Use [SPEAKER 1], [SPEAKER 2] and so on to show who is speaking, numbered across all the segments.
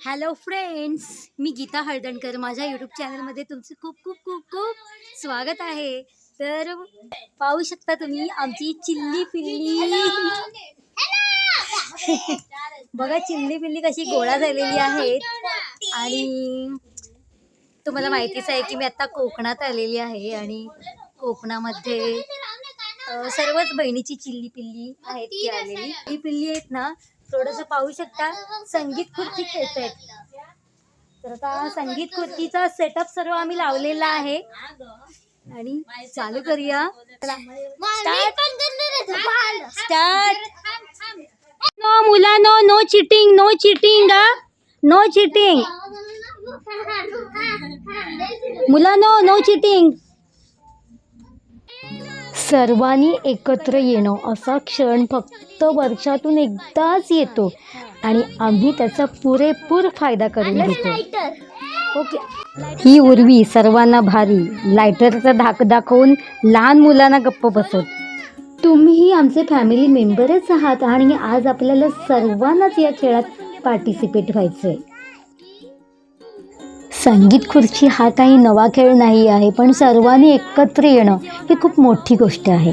[SPEAKER 1] Hello friends मी गीता हळदणकर. माझ्या YouTube चॅनलमध्ये तुमचं खूप खूप खूप खूप स्वागत आहे. तर पाहू शकता तुम्ही आमची चिल्ली पिल्ली. बघा चिल्ली पिल्ली कशी गोळा झालेली आहेत. आणि तुम्हाला माहितीच आहे की मी आता कोकणात आलेली आहे आणि कोकणामध्ये सर्वच बहिणीची चिल्ली पिल्ली आहेत ती आलेली. ही पिल्ली आहेत ना थोडंसं पाहू शकता संगीत खुर्ची खेळत तर आता संगीत खुर्चीचा सेटअप सर्व आम्ही लावलेला आहे. आणि चालू करूया. स्टार्ट नो मुलांनो no cheating no cheating no cheating मुलांनो नो चिटिंग सर्वांनी एकत्र येणं असा क्षण फक्त वर्षातून एकदाच येतो आणि आम्ही त्याचा पुरेपूर फायदा करून घेतो. ओके. ही उर्वी सर्वांना भारी. लायटरचा धाक दाखवून लहान मुलांना गप्प बसवत तुम्हीही आमचे फॅमिली मेंबरच आहात आणि आज आपल्याला सर्वांनाच या खेळात पार्टिसिपेट व्हायचं आहे संगीत खुर्ची हा काही नवा खेळ नाही आहे पण सर्वांनी एकत्र येणं ही खूप मोठी गोष्ट आहे.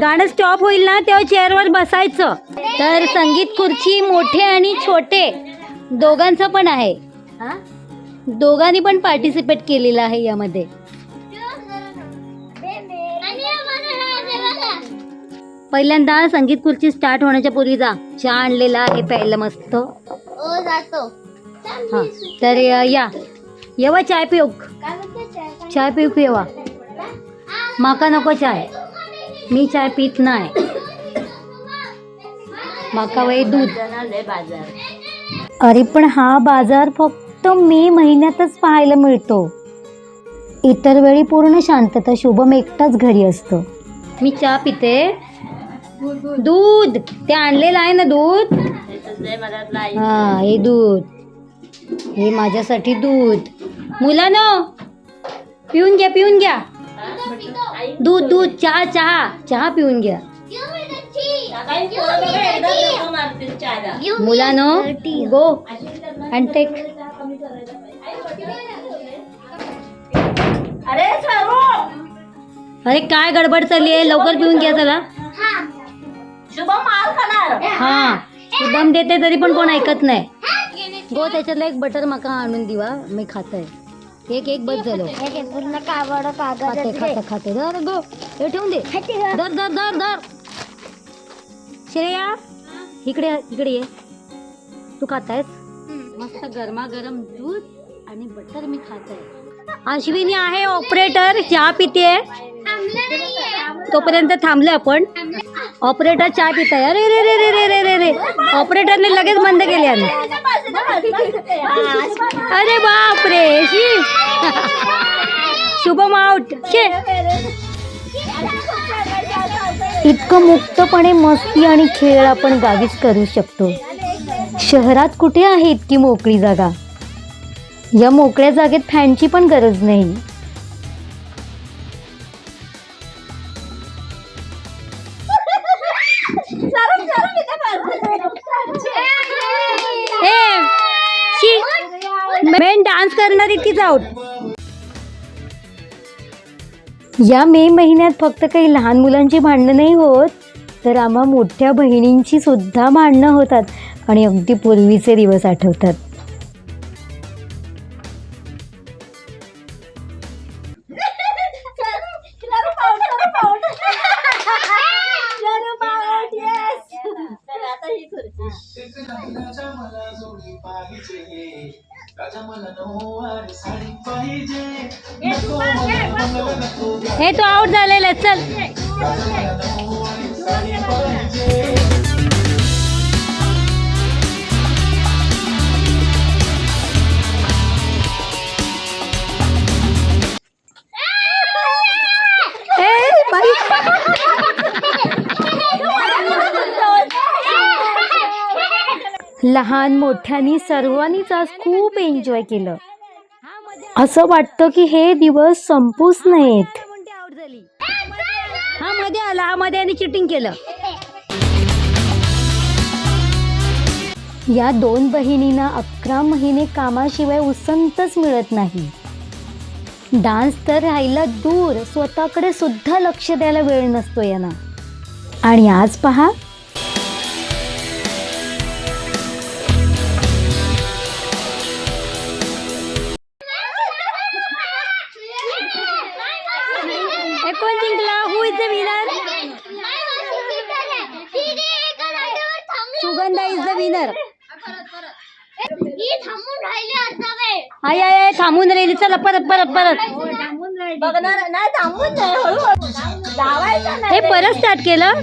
[SPEAKER 1] गाणं स्टॉप होईल ना तेव्हा चेअरवर बसायचं. तर संगीत खुर्ची मोठे आणि छोटे दोघांचं पण आहे. हा? दोघांनी पण पार्टिसिपेट केलेलं आहे यामध्ये. पहिल्यांदा संगीत खुर्ची स्टार्ट होण्याच्या पूर्वी जा. चहा आणलेला आहे प्यायला मस्त. हा. तर या. येवा चाय पिऊक. चाय पिऊक येवा. माका नको चाय. मी चाय पित नाही माका वय दूध. अरे पण हा बाजार फक्त मे महिन्यातच पाहायला मिळतो. इतर वेळी पूर्ण शांतता शुभम एकटाच घरी असतो. मी चहा पिते. दूध. ते आणलेलं आहे ना दूध? हा हे दूध. हे माझ्यासाठी दूध. मुलानं पिऊन घ्या पिऊन घ्या. दूध दूध चहा चहा चहा पिऊन घ्या. मुलानं गो अँड टेक अरे काय गडबड चालली आहे? लवकर पिऊन घ्या चला. हा शुभम देते तरी पण कोण ऐकत नाही. गो त्याच्यातला एक बटर मका आणून दिवा मी खात आहे एक एक बस झालो.
[SPEAKER 2] पूर्ण कावड
[SPEAKER 1] खाते खाते खाते. धर गो हे ठेवून दे. धर. धर धर धर श्रेया इकडे इकडे ये. तू खातायस? मस्त गरमागरम दूध आणि बटर मी खात आहे अश्विनी आहे ऑपरेटर चहा पिते. तोपर्यंत थांबलो आपण. ऑपरेटर चहा पित आहे अरे रे रे रे रे रे रे रे ऑपरेटरने लगेच बंद केले आम्ही. अरे बाप रे शी. शुभम आउट शे. इतकं मुक्तपणे मस्ती आणि खेळ आपण गावीच करू शकतो. शहरात कुठे आहे इतकी मोकळी जागा? या मोकळ्या जागेत फॅनची पण गरज नाही. डान्स इट इज आउट या मे महिन्यात फक्त काही लहान मुलांची भांडणं नाही होत तर आम्हा मोठ्या बहिणींची सुद्धा भांडणं होतात आणि अगदी पूर्वीचे दिवस आठवतात.
[SPEAKER 3] राजा मला
[SPEAKER 1] हे तू आउट झालेला चल. लहान मोठ्यानी सर्वांनीच आज खूप एन्जॉय केलं. असं वाटतं की हे दिवस संपूच नाहीत. हा मध्ये आला हा मध्ये आणि चिटिंग केलं. या दोन बहिणींना अकरा महिने कामाशिवाय उसंतच मिळत नाही. डान्स तर राहिला दूर स्वतःकडे सुद्धा लक्ष द्यायला वेळ नसतो यांना. आणि आज पहा आय आय आय थांबून राहिली. चला परत परत परत.
[SPEAKER 2] बघणार नाही थांबून नाही हळूहळू. धावायचं
[SPEAKER 1] हे परत स्टार्ट केलं?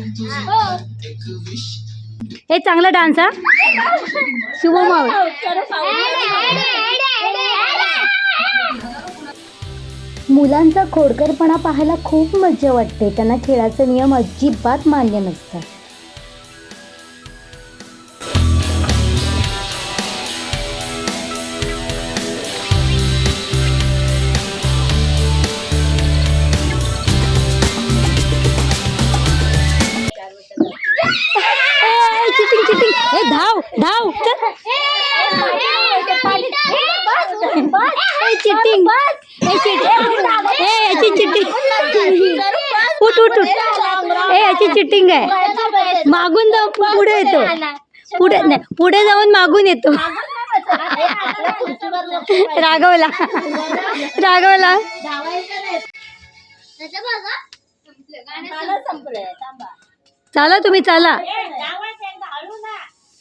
[SPEAKER 1] हे. चांगला डान्स हा? शुभम आहोत. मुलांचा खोडकरपणा पाहायला खूप मज्जा वाटते. त्यांना खेळाचे नियम अजिबात मान्य नसतात ए चिटिंग आहे. मागून जाऊन पुढे येतो. पुढे नाही पुढे जाऊन मागून येतो. रागवला रागवला चला तुम्ही चला.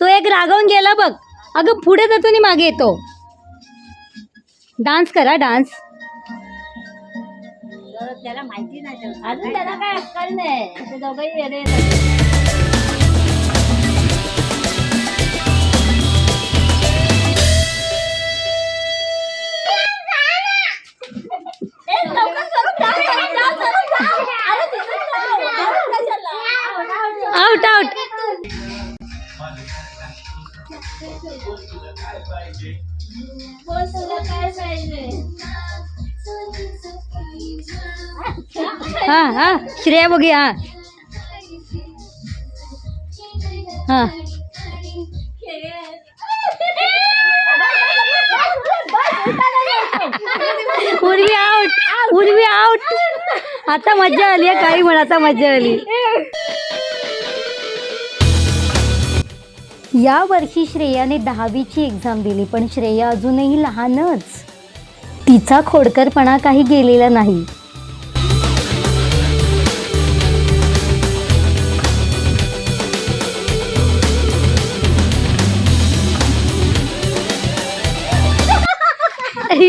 [SPEAKER 1] तो एक रागवून गेला बघ. अगं पुढे जातो आणि मागे येतो. डान्स करा डान्स
[SPEAKER 2] त्याला माहिती नाही अजून त्याला काय अक्कल नाही. ते दोघंही आहेत.
[SPEAKER 1] आउट आउट हां हां श्रेया बघी हां. हां. उर्वी आउट उर्वी आउट आता मज्जा आली आहे काही म्हण आता मज्जा आली. या वर्षी श्रेयाने दहावीची एक्झाम दिली पण श्रेया अजूनही लहानच. तिचा खोडकरपणा काही गेलेला नाही. हे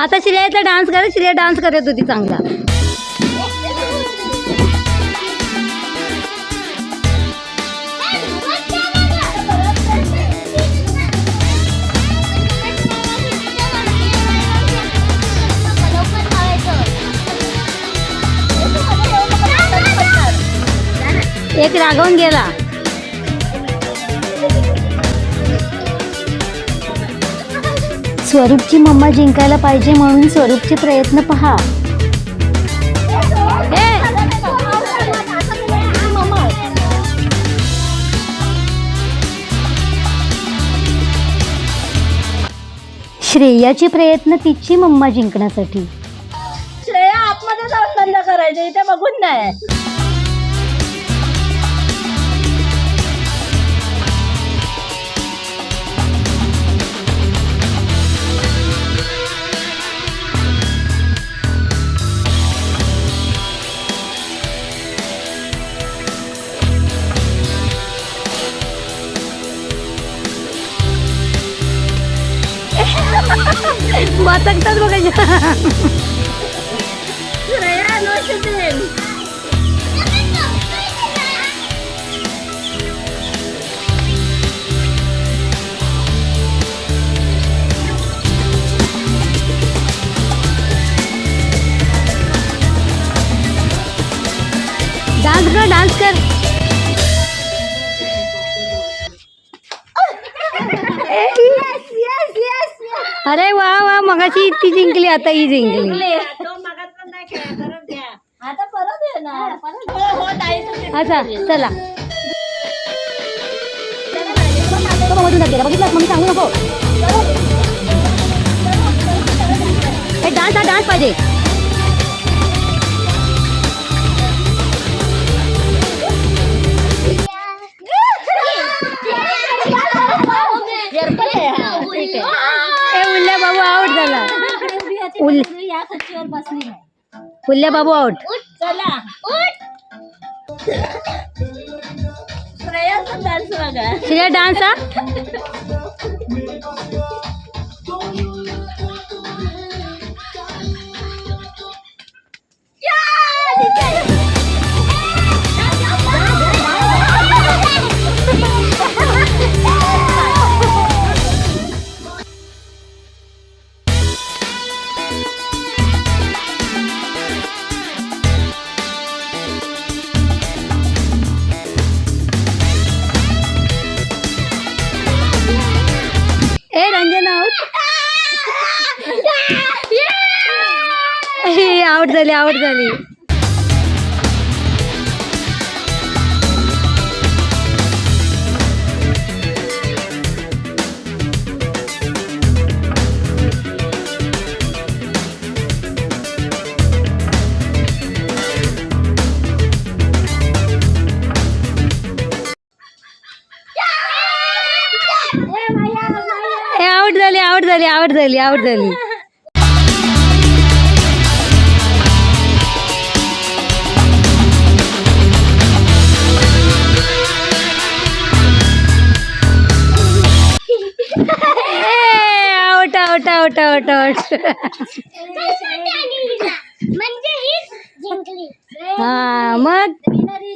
[SPEAKER 1] आता श्रेयाचा डान्स करत श्रेया डान्स करत होती चांगला. एक रागवून गेला. स्वरूपची मम्मा जिंकायला पाहिजे म्हणून स्वरूपचे प्रयत्न पहा. श्रेयाचे प्रयत्न तिची मम्मा जिंकण्यासाठी.
[SPEAKER 2] श्रेया आतमध्ये जाऊन बंद इथे बघून नाही.
[SPEAKER 1] time. मगाशी ती जिंकली आता ही जिंकली
[SPEAKER 2] आता परत येणार हो, हो.
[SPEAKER 1] अच्छा चला तो बघ, मधूनच गेला. बघितलंस? मग सांगू नको डान्स हा डान्स पाहिजे उल-
[SPEAKER 2] या खुर्चीवर बसली नाही
[SPEAKER 1] उल्ल्या बाबू आउट
[SPEAKER 2] चला. श्रेयाचा डान्स बघा.
[SPEAKER 1] श्रेया डान्स हा? आउट झाली आउट झाली. ए आउट झाली आउट झाली आउट झाली आउट झाली. आउट आउट आउट आउट
[SPEAKER 2] म्हणजे ही जिंकली
[SPEAKER 1] हा मग?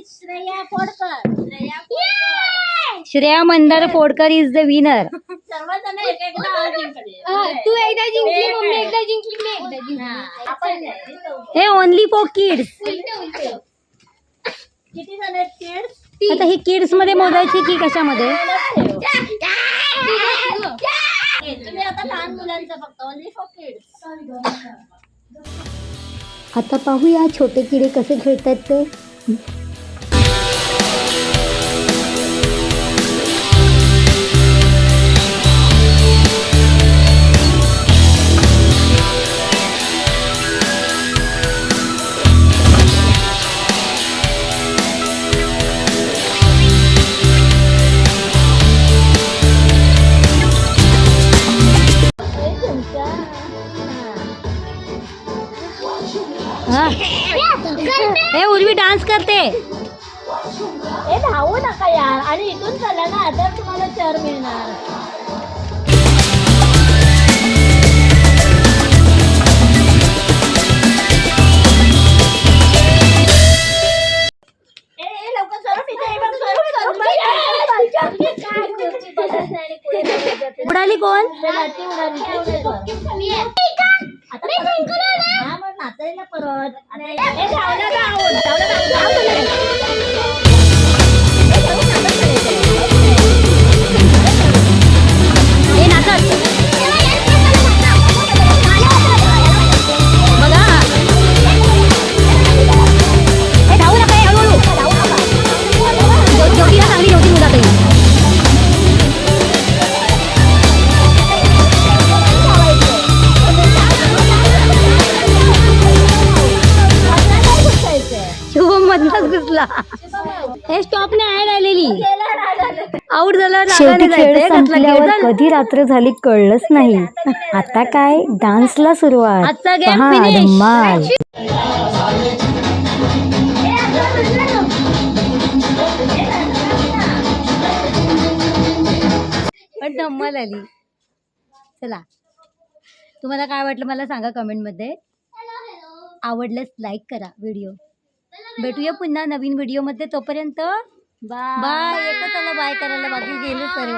[SPEAKER 2] Shreya Phodkar Shreya Phodkar
[SPEAKER 1] Shreya Mandar Phodkar is the winner
[SPEAKER 2] सर्वजण एक एकदा जिंकले
[SPEAKER 4] तू एकदा जिंकली मम्मी एकदा जिंकली मी एकदा जिंकली
[SPEAKER 2] आपण
[SPEAKER 1] हे ओनली फॉर किड्स
[SPEAKER 2] किती जण आहेत kids?
[SPEAKER 1] आता ही किड्समध्ये मोजायची की कशामध्ये
[SPEAKER 2] हे, तुम्ही आता फक्त ओनली फॉर किड्स
[SPEAKER 1] आता पाहूया छोटे किडे कसे खेळतात ते. हे उर्वी डान्स करते.
[SPEAKER 2] हे धावू नका यार. आणि इथून चला ना तर तुम्हाला चर मिळणार.
[SPEAKER 1] उडाली कोण.
[SPEAKER 2] आता नाचायला परत.
[SPEAKER 5] शेवटी खेळ संपल्यावर कधी रात्र झाली कळलंच नाही. आता काय? डान्सला सुरुवात. पहा. धम्माल.
[SPEAKER 1] पण धम्मल आली. चला. तुम्हाला काय वाटलं मला सांगा कमेंटमध्ये. आवडल्यास लाईक करा व्हिडिओ भेटूया पुन्हा नवीन व्हिडिओमध्ये तोपर्यंत बाय. एकच आला बाय करायला. बाकी गेले सर्व.